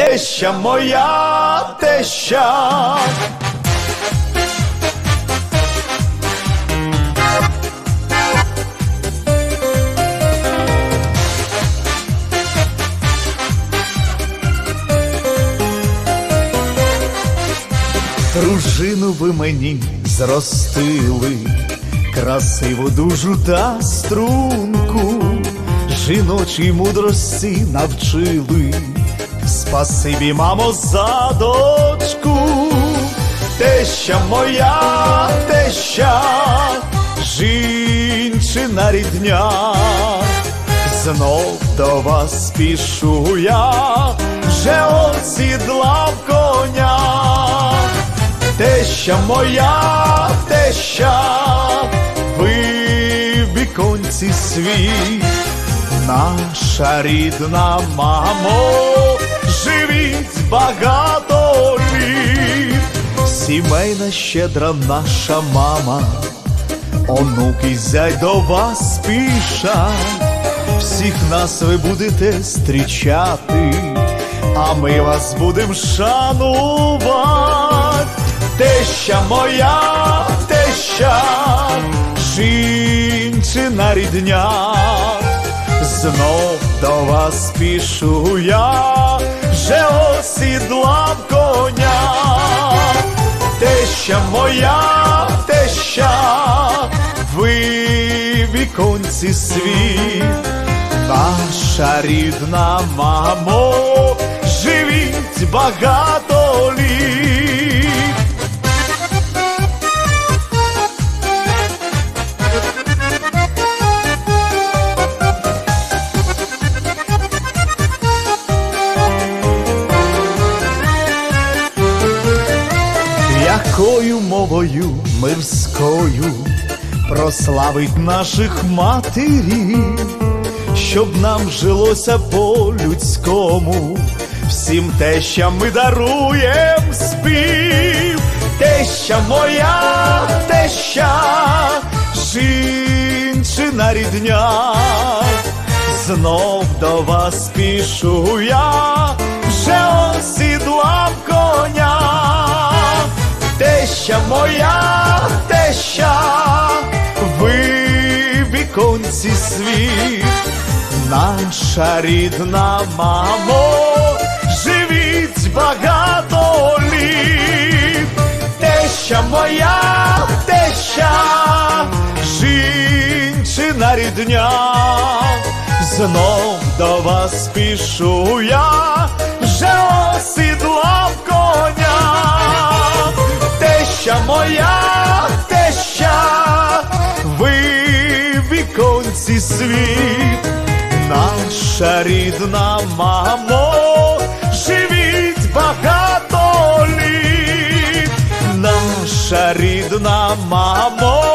Теща моя, теща. Дружину ви мені зростили, красиву дужу та струнку, жіночій мудрості навчили. Спасибі, мамо, за дочку, теща моя, теща, жінчина рідня, знов до вас спішу я, вже осідлав коня. Теща моя, теща, ви віконці світ, наша рідна мамо, живіть багато літ, сімейна щедра наша мама, онуки зять до вас спішать, всіх нас ви будете зустрічати, а ми вас будем шанувати. Теща моя, теща, жінчина рідня, знов до вас спішу я, вже осідлав коня. Теща моя, теща, ви віконці світ, наша рідна мамо, живіть багато мовою мирською прославить наших матерів, щоб нам жилося по-людському, всім те, що ми даруєм спів, теща моя, теща, жінчина рідня, знов до вас спішу я, вже осідлав коня. Теща моя, теща, ви віконці світ, наша рідна мамо, живіть багато літ. Теща моя, теща, жінчина рідня, знов до вас спішу я, вже осідлав віконці світ, наша рідна мамо, живіть багато літ, наша рідна мамо,